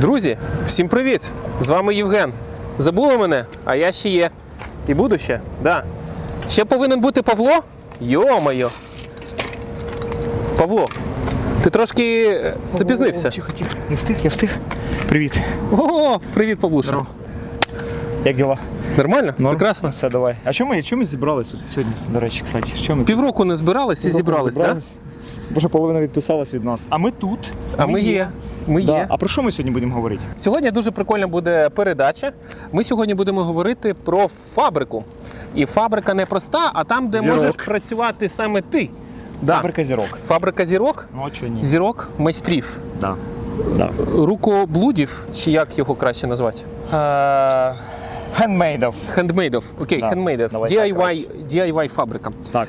Друзі, всім привіт! З вами Євген. Забули мене? А я ще є. І буду ще? Да. Ще повинен бути Павло? Йо-моє. Павло, ти трошки е, запізнився. Тихо, тихо. Не встиг, я встиг. Привіт. О, привіт, Павлуша. Здорово. Як діла? Нормально? Прекрасно. Все, давай. А чому ми, чому ми зібрались тут сьогодні, до речі, кстати? Чому ми Півроку не збирались і зібрались, так? Да? Бо вже половина відписалась від нас. А ми тут. А ми є. Ми Да. є. А про що ми сьогодні будемо говорити? Сьогодні дуже прикольна буде передача. Ми сьогодні будемо говорити про фабрику. І фабрика не проста, а там, де Зірок. можеш працювати саме ти. Да. Фабрика зірок. Фабрика зірок, Ну, а чого ні? зірок майстрів, Да. Да. рукоблудів, чи як його краще назвати? Е, Handmaidов. Хендмейдов. Окей, Да, хендмейдов. давай так DIY, DIY фабрика. Так.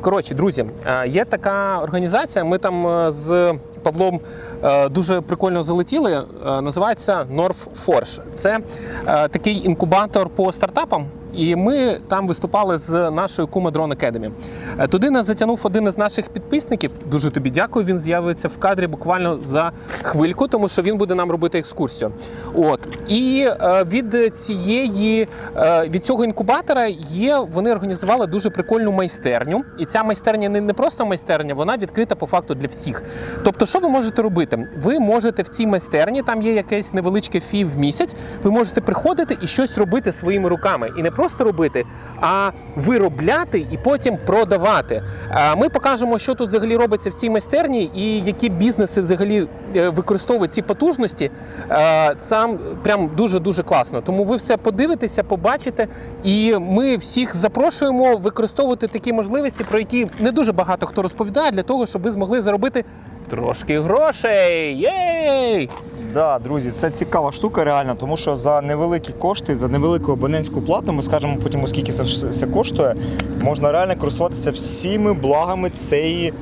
Коротше, друзі, а, є така організація. Ми там е, з Павлом е, дуже прикольно залетіли. е, Називається North Forge. Це е, такий інкубатор по стартапам. І ми там виступали з нашою Kuma Drone Academy. Е, Туди нас затягнув один із наших підписників. Дуже тобі дякую. Він з'явиться в кадрі буквально за хвильку, тому що він буде нам робити екскурсію. От і е, від цієї е, від цього інкубатора є. Вони організували дуже прикольну майстерню. І ця майстерня не просто майстерня, вона відкрита по факту для всіх. Тобто, що ви можете робити? Ви можете в цій майстерні, там є якесь невеличке фі в місяць. Ви можете приходити і щось робити своїми руками. І не просто робити, а виробляти і потім продавати. Ми покажемо, що тут взагалі робиться в цій майстерні, і які бізнеси взагалі е, використовують ці потужності. Е, Це прям дуже дуже класно. Тому ви все подивитеся, побачите. І ми всіх запрошуємо використовувати такі можливості, про які не дуже багато хто розповідає, для того, щоб ви змогли заробити трошки грошей. Єй! Да, друзі, це цікава штука реально, тому що за невеликі кошти, за невелику абонентську плату, ми скажемо потім, скільки це все коштує, можна реально користуватися всіми благами цієї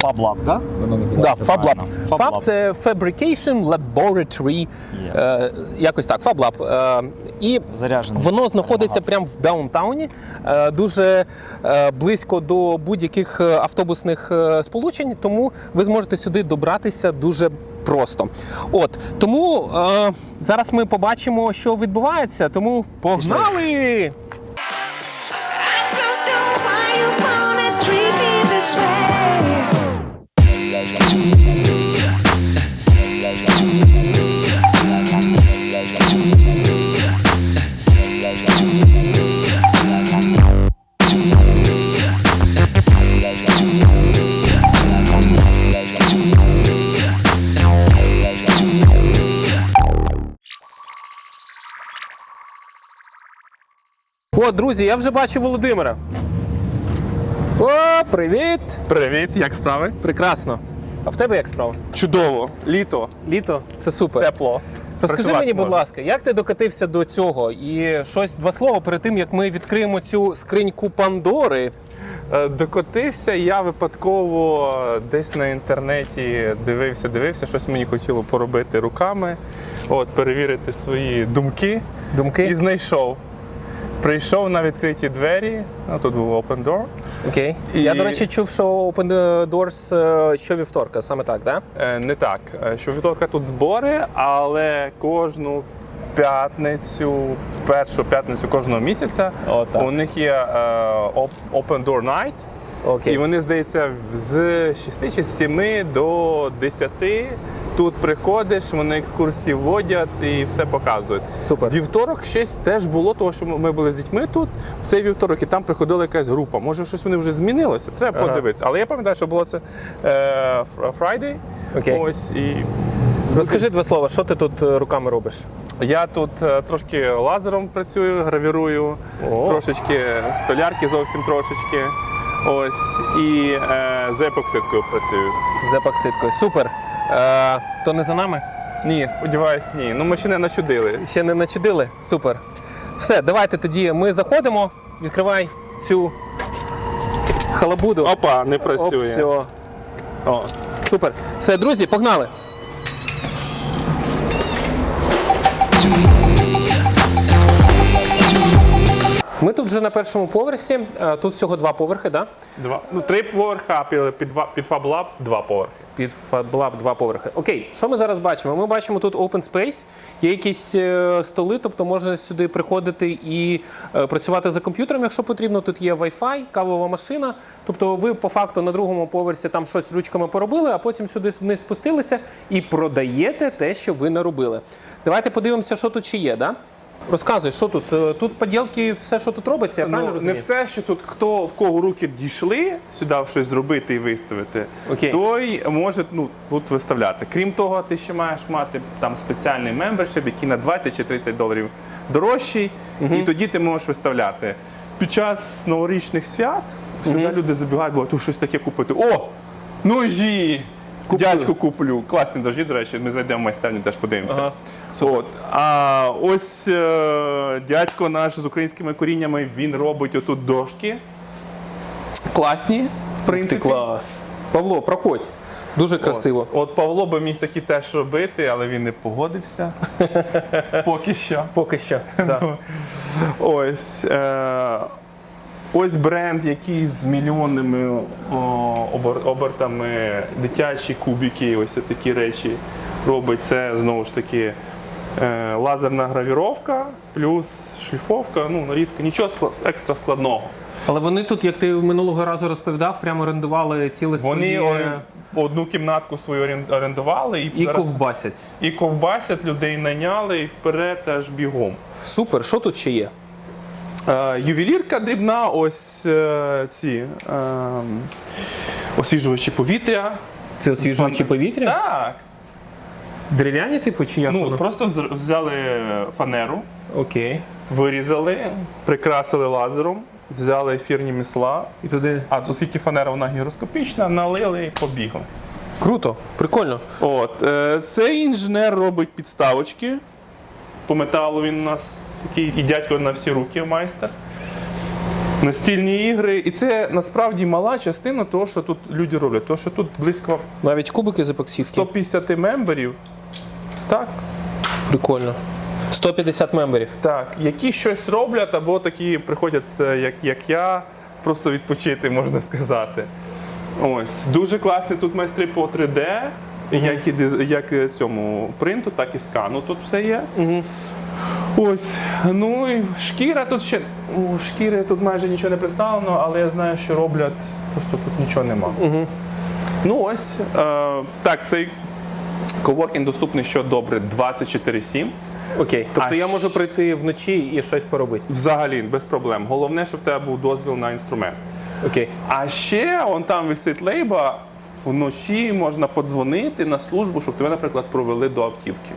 FabLab, да? Воно Да, називається FabLab. правильно? Fab – це Fabrication Laboratory. Yes. Е, якось так, FabLab. Е, і Заряджений. Воно знаходиться прямо в даунтауні, е, дуже е, близько до будь-яких е, автобусних е, сполучень, тому ви зможете сюди добратися дуже просто. От тому е, зараз ми побачимо, що відбувається. Тому погнали! I don't know why you wanna treat me this way. О, друзі, я вже бачу Володимира. О, привіт! Привіт, як справи? Прекрасно. А в тебе як справа? Чудово, літо, Літо це супер. тепло. Розкажи мені, будь ласка, як ти докатився до цього? І щось два слова перед тим, як ми відкриємо цю скриньку Пандори. Е, Докотився я випадково десь на інтернеті дивився, дивився, щось мені хотіло поробити руками, от, перевірити свої думки Думки? і знайшов. Прийшов на відкриті двері, ну, тут був open door. Окей. І- Я, до речі, чув, що Open Doors е, щовівторка, саме так, да? Е, Не так, е, що вівторка тут збори, але кожну п'ятницю, першу п'ятницю кожного місяця О, так. у них є open door night. Окей. І вони, здається, з 6 чи з 7 до 10 тут приходиш, вони екскурсії вводять і все показують. Супер. Вівторок щось теж було, тому що ми були з дітьми тут в цей вівторок, і там приходила якась група. Може, щось вони вже змінилося, треба Ага. подивитися. Але я пам'ятаю, що було це е, Friday. Окей. Ось і Розкажи два слова, що ти тут е, руками робиш? я тут е, трошки лазером працюю, гравірую, О. трошечки столярки зовсім трошечки. Ось і е, з епоксидкою працюю. З епоксидкою. Супер. Е, то не за нами? Ні, сподіваюсь, ні. Ну ми ще не начудили. Ще не начудили? Супер. Все, давайте тоді ми заходимо. Відкривай цю халабуду. Опа, не Оп, працює. все. О. Супер. Все, друзі, погнали. Ми тут вже на першому поверсі. Е, Тут всього два поверхи, да? Два, ну, три поверха, а під, під, FabLab два поверхи. Під FabLab два поверхи. Окей, що ми зараз бачимо? Ми бачимо тут open space, є якісь е, столи, тобто можна сюди приходити і е, працювати за комп'ютером, якщо потрібно. Тут є Wi-Fi, кавова машина. Тобто ви по факту на другому поверсі там щось ручками поробили, а потім сюди вниз спустилися і продаєте те, що ви наробили. Давайте подивимося, що тут ще є, да? Розказуй, що тут? Е, Тут поділки, все, що тут робиться, я правильно Ну, не все, що тут хто в кого руки дійшли сюди щось зробити і виставити, Окей. той може ну, тут виставляти. Крім того, ти ще маєш мати там спеціальний мембершип, який на 20 чи 30 доларів дорожчий, і тоді ти можеш виставляти. Під час новорічних свят сюди люди забігають, бо тут щось таке купити. О! Ножі! Дядьку куплю. Класні ножі, до речі, ми зайдемо в майстерню, теж подивимося. Ага, От. А ось е, дядько наш з українськими коріннями, він робить отут дошки. Класні, в принципі. клас. Павло, проходь. Дуже красиво. От, от Павло би міг такі теж робити, але він не погодився. Поки що. Поки що. Да. Ось. Е, ось бренд, який з мільйонними обертами, дитячі кубики, ось такі речі робить. Це знову ж таки е, лазерна гравіровка, плюс шліфовка, ну, нарізка, нічого екстра складного. Але вони тут, як ти минулого разу розповідав, прямо орендували ціле Вони одну кімнатку свою орендували і, і зараз- ковбасять. і ковбасять, людей найняли і вперед аж бігом. Супер, що тут ще є? Е, ювелірка дрібна, ось е, ці е, освіжувачі повітря. Це освіжуючі повітря? Так. Дерев'яні, типу, чи як Ну, воно? просто взяли фанеру, Окей. вирізали, прикрасили лазером, взяли ефірні місла. І туди. А оскільки фанера вона гіроскопічна, налили і побігли. Круто, прикольно. От, е, цей інженер робить підставочки. По металу він у нас такий і дядько на всі руки майстер. Настільні ігри. І це насправді мала частина того, що тут люди роблять. Тому що тут близько Навіть кубики з епоксидки. 150 мемберів. Так, Прикольно. 150 мемберів. так, які щось роблять, або такі приходять, е, як, як я, просто відпочити, можна сказати. Ось. Дуже класні тут майстри по 3D, як і як цьому принту, так і скану. Тут все є. Ось. Ну і шкіра тут ще. У шкіри тут майже нічого не представлено, але я знаю, що роблять, просто тут нічого нема. Ну ось. Е, так, цей коворкінг доступний що добре 24-7. Окей. Тобто А я можу прийти вночі і щось поробити. Взагалі, без проблем. Головне, щоб в тебе був дозвіл на інструмент. Окей. А ще он там висить лейба, вночі можна подзвонити на службу, щоб тебе, наприклад, провели до автівки.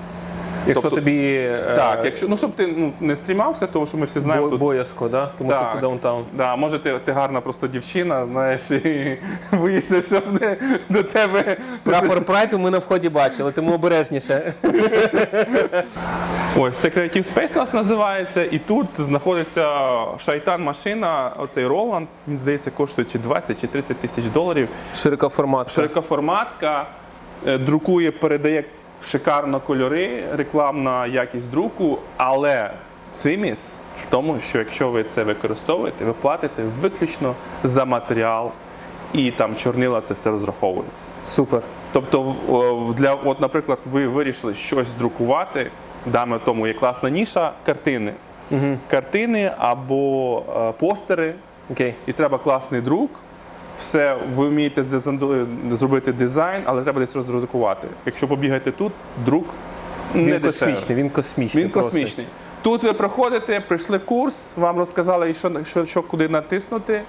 Якщо Тобто- тобі е, Так, якщо ну щоб ти ну, не стрімався, тому що ми всі знаємо бо- тут. боязко, да? тому Так. що це даунтаун. Да, може ти, ти гарна просто дівчина, знаєш, і боїшся, щоб не, до тебе Прапор прайду ми на вході бачили, тому обережніше. Ось це Creative Space у нас називається, і тут знаходиться шайтан-машина, оцей Роланд. Він здається, коштує чи 20 чи 30 тисяч доларів. Широкоформат. Широкоформатка, е, друкує, передає шикарно кольори, рекламна якість друку, але циміс в тому, що якщо ви це використовуєте, ви платите виключно за матеріал, і там чорнила це все розраховується. Супер. Тобто, для, от, наприклад, ви вирішили щось друкувати, даме тому є класна ніша картини. Картини або е, постери, Окей. і треба класний друк. Все, ви вмієте здизайн- зробити дизайн, але треба десь роздрукувати. Якщо побігаєте тут, друк не Він космічний, він космічний. Він просто. космічний. Тут ви проходите, прийшли курс, вам розказали, що, що, що куди натиснути,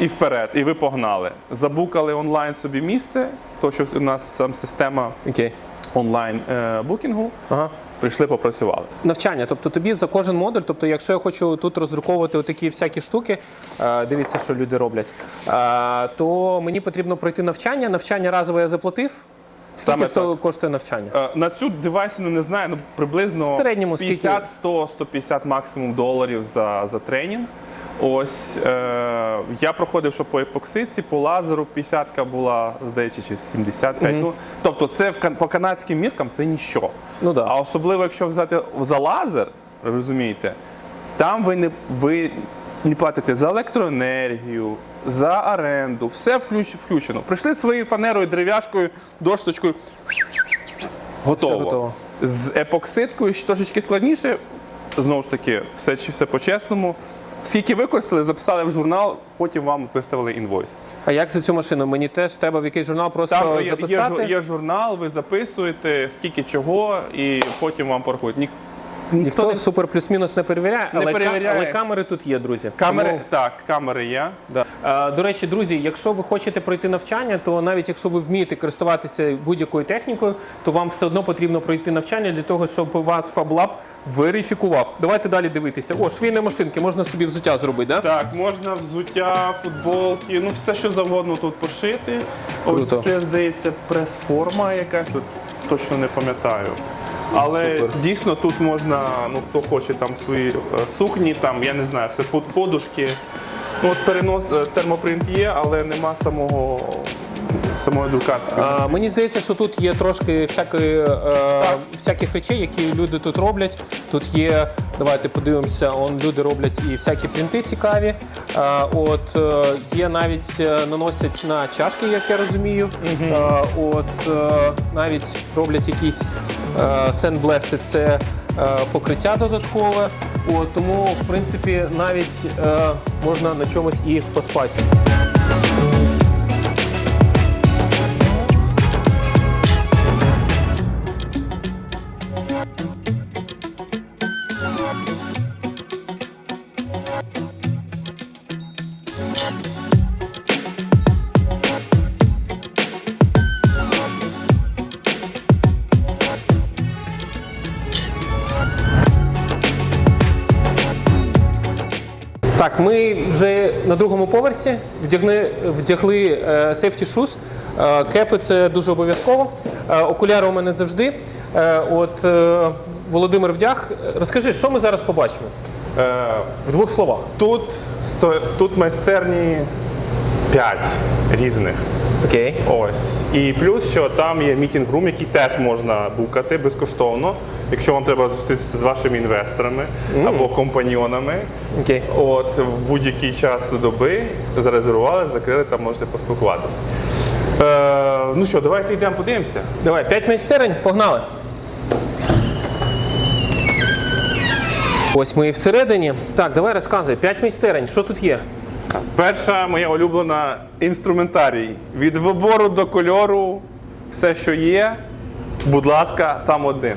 і вперед. І ви погнали. Забукали онлайн собі місце, то що у нас сам система Окей. онлайн е, букінгу. Ага. Прийшли, попрацювали. Навчання, тобто тобі за кожен модуль, тобто, якщо я хочу тут роздруковувати отакі всякі штуки, е, дивіться, що люди роблять, е, то мені потрібно пройти навчання. Навчання разове я заплатив. Скільки Саме сто- коштує навчання? Е, На цю девайсину не знаю, ну приблизно В середньому скільки? 50, 100, 150 максимум доларів за, за тренінг. Ось е, я проходив, що по епоксидці, по лазеру 50-ка була, здається, чи 75. Ну, тобто, це в кан- по канадським міркам це ніщо. Ну да. А особливо, якщо взяти за лазер, розумієте, там ви не ви не платите за електроенергію, за оренду, все включ- включено. Прийшли своєю фанерою, дерев'яшкою, дошточкою. Готово. Все готово. З епоксидкою ще трошечки складніше. Знову ж таки, все, чи- все по-чесному. Скільки використали, записали в журнал, потім вам виставили інвойс. А як за цю машину? Мені теж треба в якийсь журнал просто Там є, є, записати. є журнал, ви записуєте, скільки чого, і потім вам порахують. Ні, Ніхто супер плюс-мінус не перевіряє, Не але, ка- перевіряє. але камери тут є, друзі. камери, Тому- так, камери є. Да. Е, До речі, друзі, якщо ви хочете пройти навчання, то навіть якщо ви вмієте користуватися будь-якою технікою, то вам все одно потрібно пройти навчання для того, щоб вас FabLab верифікував. Давайте далі дивитися. О, швійні машинки, можна собі взуття зробити, да? Так, можна взуття, футболки, ну все, що завгодно тут пошити. Круто. Ось це, здається, прес-форма якась, от, точно не пам'ятаю. Але Супер. дійсно тут можна, ну хто хоче там свої е, сукні, там, я не знаю, це под- подушки. Ну, от перенос, е, термопринт є, але нема самого самої друкарської. А, мені здається, що тут є трошки всякої, е, всяких речей, які люди тут роблять. Тут є, давайте подивимося, он люди роблять і всякі принти цікаві. А, от е, є навіть е, наносять на чашки, як я розумію. А, от е, навіть роблять якісь е, sandblast, це е, покриття додаткове. От, тому, в принципі, навіть е, можна на чомусь і поспати. На другому поверсі вдягли, вдягли е, safety shoes. Е, Кепи це дуже обов'язково. Е, Окуляри у мене завжди. От Володимир вдяг. Розкажи, що ми зараз побачимо? В двох словах. тут, сто, тут майстерні 5 різних. Окей. Ось. І плюс, що там є мітінг-рум, який теж можна букати безкоштовно, якщо вам треба зустрітися з вашими інвесторами або компаньйонами. Окей. От в будь-який час доби зарезервували, закрили, там можете поспілкуватися. Е, ну що, давайте йдемо подивимося. Давай, п'ять майстерень, погнали. Ось ми і всередині. Так, давай розказуй. П'ять майстерень. Що тут є? Перша моя улюблена інструментарій. Від вибору до кольору, все, що є, будь ласка, там один.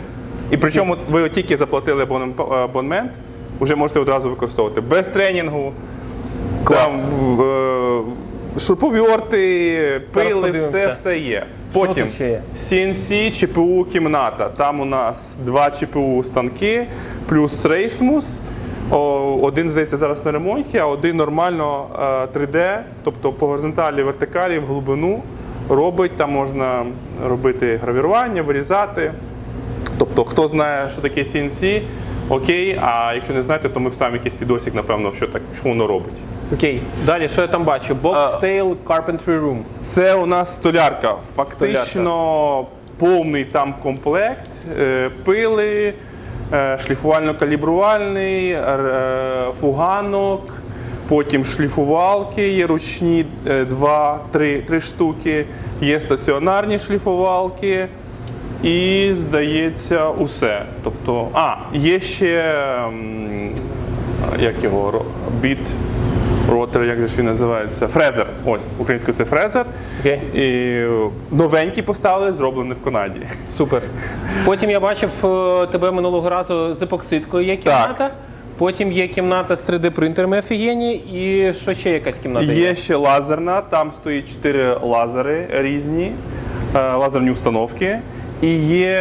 І причому ви тільки заплатили абонем- абонемент, вже можете одразу використовувати. Без тренінгу, Клас. там е, пили, все, все є. Потім? CNC, ЧПУ кімната. Там у нас два ЧПУ станки, плюс рейсмус. Один, здається, зараз на ремонті, а один нормально е, 3D, тобто по горизонталі, вертикалі, в глибину робить. Там можна робити гравірування, вирізати. Тобто, хто знає, що таке CNC, окей, а якщо не знаєте, то ми вставимо якийсь відосик, напевно, що так, що воно робить. Окей. Далі, що я там бачу? Box Tail Carpentry Room. Це у нас столярка. Фактично повний там комплект, е, пили, е, шліфувально-калібрувальний, е, фуганок, потім шліфувалки є ручні, е, два, три, три штуки, є стаціонарні шліфувалки. І здається, усе. Тобто, а, є ще як його біт. Ротор, як же ж він називається? Фрезер. Ось, українською це фрезер. Окей. І новенькі поставили, зроблені в Канаді. Супер. Потім я бачив е, тебе минулого разу з епоксидкою є кімната. Потім є кімната з 3D-принтерами офігенні. І що ще якась кімната? Є ще лазерна, там стоїть чотири лазери різні, е, лазерні установки. І є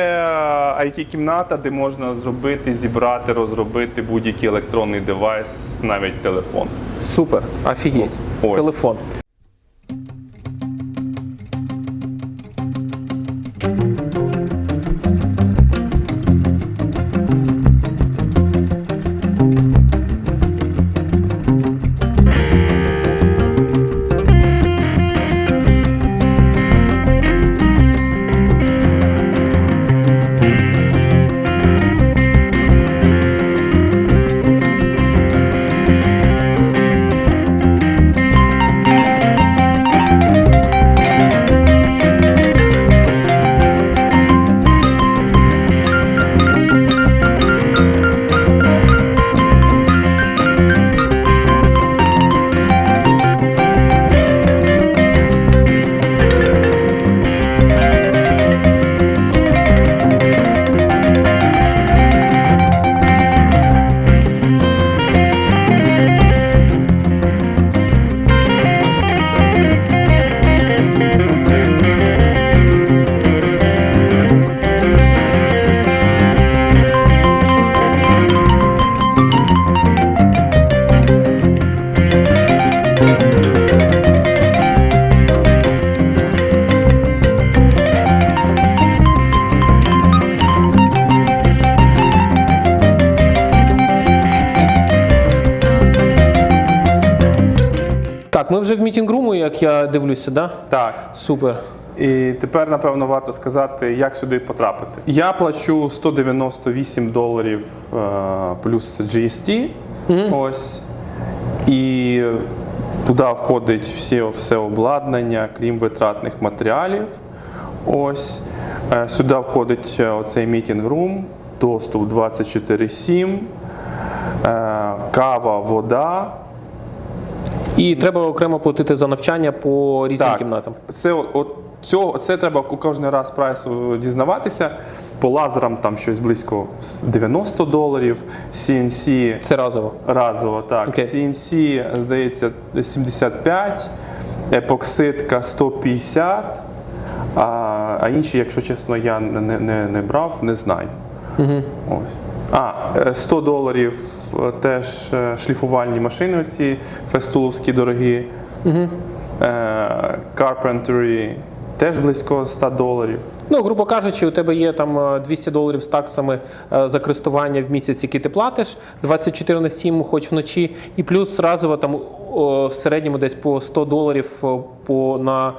IT-кімната, де можна зробити, зібрати, розробити будь-який електронний девайс, навіть телефон. Супер. Офігеть. Ось. Телефон. Так, ми вже в мітінгруму, як я дивлюся, да? Так. Супер. І тепер, напевно, варто сказати, як сюди потрапити. Я плачу 198 доларів е, плюс GST. Ось. І туди входить всі, все обладнання, крім витратних матеріалів. Ось. Е, Сюди входить е, оцей мітінг-рум, доступ 24-7, е, кава, вода. І треба окремо платити за навчання по різним Так. кімнатам. Це от, цього, це треба кожен раз прайсу дізнаватися. По лазерам там щось близько 90 доларів, CNC Це разово. разово, так. Окей. CNC, здається, 75, епоксидка 150, а, а інші, якщо чесно, я не, не, не, брав, не знаю. Ось. А, е, 100 доларів е, теж е, шліфувальні машини, оці фестуловські дорогі. Угу. Carpentry теж близько 100 доларів. Ну, грубо кажучи, у тебе є там е, 200 доларів з таксами е, за користування в місяць, який ти платиш, 24 на 7, хоч вночі, і плюс разово там в середньому десь по 100 доларів е, по на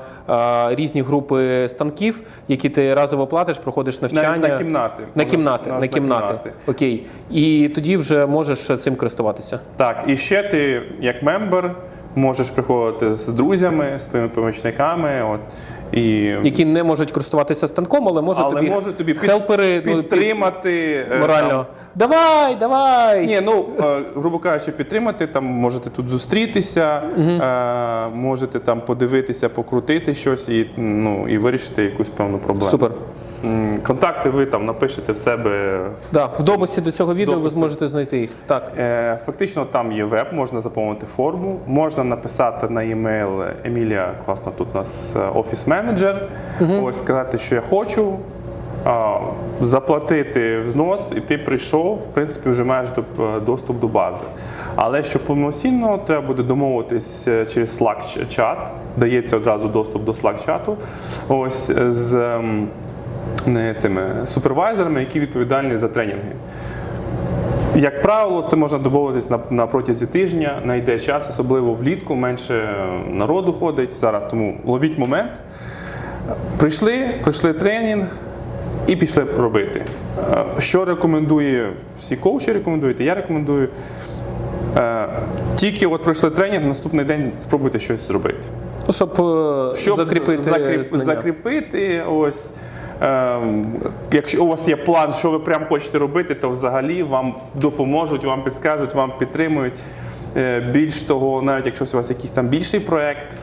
е, різні групи станків, які ти разово платиш, проходиш навчання. На, на кімнати. На У нас- кімнати, нас на кімнати. Окей. І тоді вже можеш цим користуватися. Так, і ще ти, як мембер, можеш приходити з друзями, з своїми помічниками. От, і, Які не можуть користуватися станком, але можуть але тобі, можуть тобі хелпери ну, під- підтримати. е, морально. там, Давай, давай! Ні, ну е, грубо кажучи, підтримати. Там можете тут зустрітися, е, можете там подивитися, покрутити щось і, ну, і вирішити якусь певну проблему. Супер. Контакти ви там напишете в себе. Да, в дописі до цього відео ви зможете знайти їх. Так. Е, Фактично там є веб, можна заповнити форму, можна написати на емейл Емілія, класно, тут у нас е, офіс-менеджер. Ось сказати, що я хочу. Заплатити взнос, і ти прийшов, в принципі, вже маєш доступ до бази. Але щоб повноцінно, треба буде домовитись е, через Slack чат. Дається одразу доступ до Slack чату. Ось з ем, не цими супервайзерами, які відповідальні за тренінги. Як правило, це можна домовитись на, на протязі тижня, знайде час, особливо влітку, менше народу ходить зараз, тому ловіть момент. Прийшли, пройшли тренінг і пішли робити. Е, Що рекомендує всі коучі рекомендуєте, я рекомендую. е, Тільки от пройшли тренінг, наступний день спробуйте щось зробити Ну, щоб, е, щоб закріпити закріп- закріпити ось. Ем, якщо у вас є план, що ви прям хочете робити, то взагалі вам допоможуть, вам підскажуть, вам підтримують. Е, більш того, навіть якщо у вас якийсь там більший проект,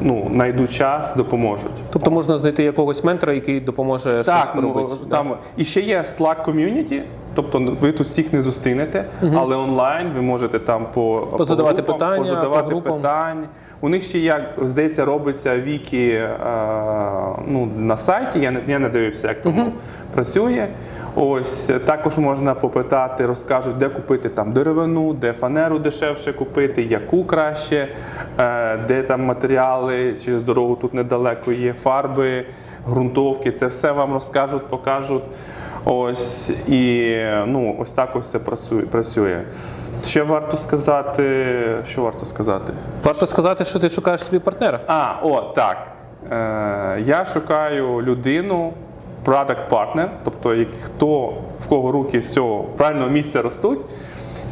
ну, знайдуть час, допоможуть. Тобто можна знайти якогось ментора, який допоможе щось Так, поробити. ну, там і ще є Slack community, тобто ви тут всіх не зустрінете, але онлайн ви можете там по Позадавати по групам, питання, позадавати по питань. У них ще як здається робиться віки а, ну, на сайті. Я не, я не дивився, як там працює. Ось також можна попитати, розкажуть, де купити там деревину, де фанеру дешевше купити, яку краще, е, де там матеріали, через дорогу тут недалеко є фарби, ґрунтовки. Це все вам розкажуть, покажуть. Ось і ну, ось так ось це працює. працює. Ще варто сказати, що варто сказати? Варто сказати, що ти шукаєш собі партнера. А, о, так. Е, я шукаю людину, product partner, тобто хто в кого руки з цього правильного місця ростуть,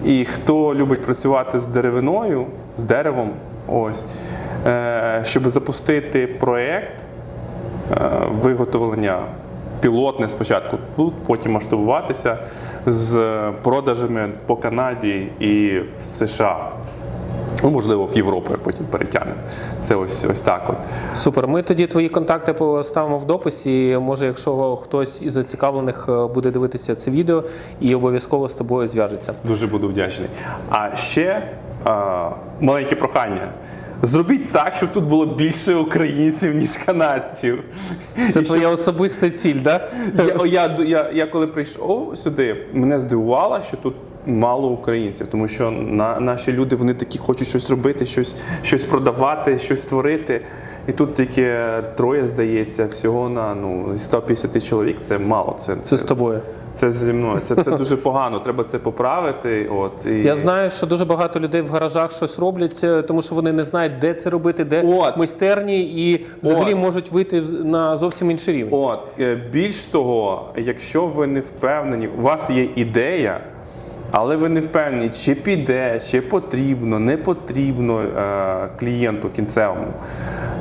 і хто любить працювати з деревиною, з деревом, ось, е, щоб запустити проєкт е, виготовлення пілотне спочатку тут, потім масштабуватися з продажами по Канаді і в США. Ну, можливо, в Європу потім перетягнемо. Це ось ось так. От. Супер. Ми тоді твої контакти поставимо в дописі. і, Може, якщо хтось із зацікавлених е, буде дивитися це відео і обов'язково з тобою зв'яжеться. Дуже буду вдячний. А ще а, маленьке прохання. Зробіть так, щоб тут було більше українців, ніж канадців. Це І твоя особиста ціль, так? Да? Я, я, я, я коли прийшов сюди, мене здивувало, що тут мало українців, тому що на, наші люди вони такі хочуть щось робити, щось, щось продавати, щось створити. І тут тільки троє, здається, всього на ну, зі 150 чоловік це мало. Це, Це з тобою. це зі мною. Це, це дуже погано. Треба це поправити. От, і... Я знаю, що дуже багато людей в гаражах щось роблять, е, тому що вони не знають, де це робити, де От. майстерні, і взагалі От. можуть вийти на зовсім інший рівень. От е, більш того, якщо ви не впевнені, у вас є ідея, але ви не впевнені, чи піде, чи потрібно, не потрібно е, клієнту кінцевому,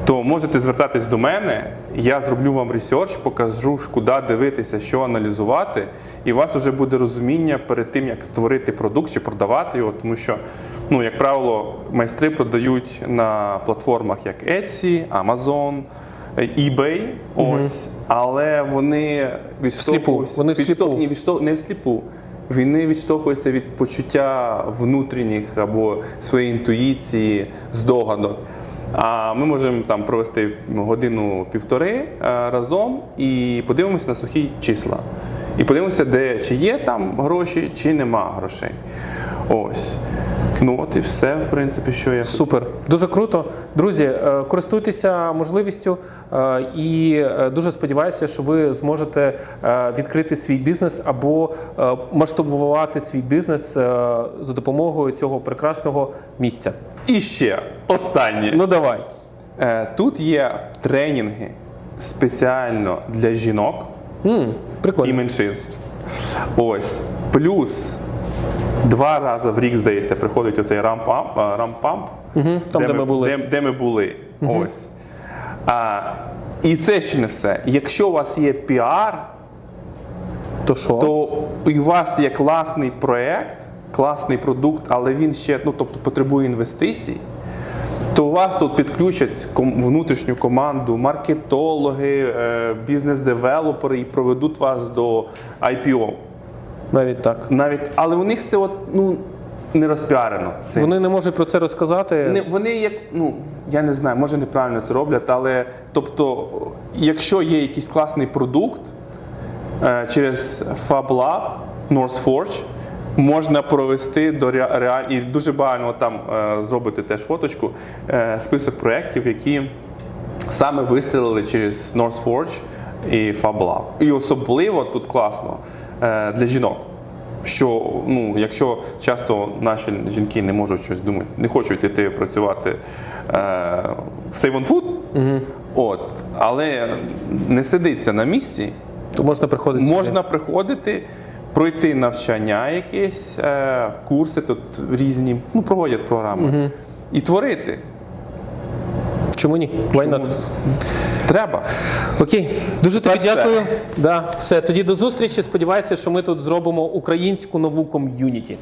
то можете звертатись до мене. Я зроблю вам ресерч, покажу, куди дивитися, що аналізувати, і у вас вже буде розуміння перед тим, як створити продукт чи продавати його, тому що, ну, як правило, майстри продають на платформах як Etsy, Amazon eBay, ось, але вони відштовхуються. Вони всліпу. відштовх- ні, відштовх- не всліпу. Вони відштовхуються від почуття внутрішніх або своєї інтуїції, здогадок. А ми можемо там провести годину-півтори е, разом і подивимося на сухі числа. І подивимося, де чи є там гроші, чи нема грошей. Ось. Ну от і все, в принципі, що я Супер, дуже круто. Друзі, е, користуйтеся можливістю е, і е, дуже сподіваюся, що ви зможете відкрити свій бізнес або масштабувати свій бізнес за допомогою цього прекрасного місця. І ще останнє. Ну давай. Тут є тренінги спеціально для жінок М, і меншинств. Ось. Плюс два рази в рік, здається, приходить оцей рампамп, а, рампамп там, де ми були. Де, де ми були. Ось. А, і це ще не все. Якщо у вас є піар, То що? то у вас є класний проєкт, класний продукт, але він ще ну, тобто, потребує інвестицій, то у вас тут підключать внутрішню команду, маркетологи, е, бізнес-девелопери і проведуть вас до IPO. Навіть так. Навіть, але у них це от, ну, не розпіарено. Це Вони не можуть про це розказати. не, вони як, ну я не знаю, може неправильно це роблять, але тобто, якщо є якийсь класний продукт е, через FabLab, NorthForge, можна провести до ре- реаль... і дуже багато там е, зробити теж фоточку, е, список проєктів, які саме вистрілили через NorthForge і FabLab. І особливо тут класно для жінок. Що ну, якщо часто наші жінки не можуть щось думати, не хочуть йти працювати е, в Save on Food, от, але не сидиться на місці, То можна приходити. сюди. приходити, пройти навчання якісь, е, курси тут різні, ну, проводять програми, і творити. Чому ні? Why Чому? not? Треба. Окей, дуже тобі Та все. дякую. Да, все, тоді до зустрічі. Сподіваюся, що ми тут зробимо українську нову ком'юніті.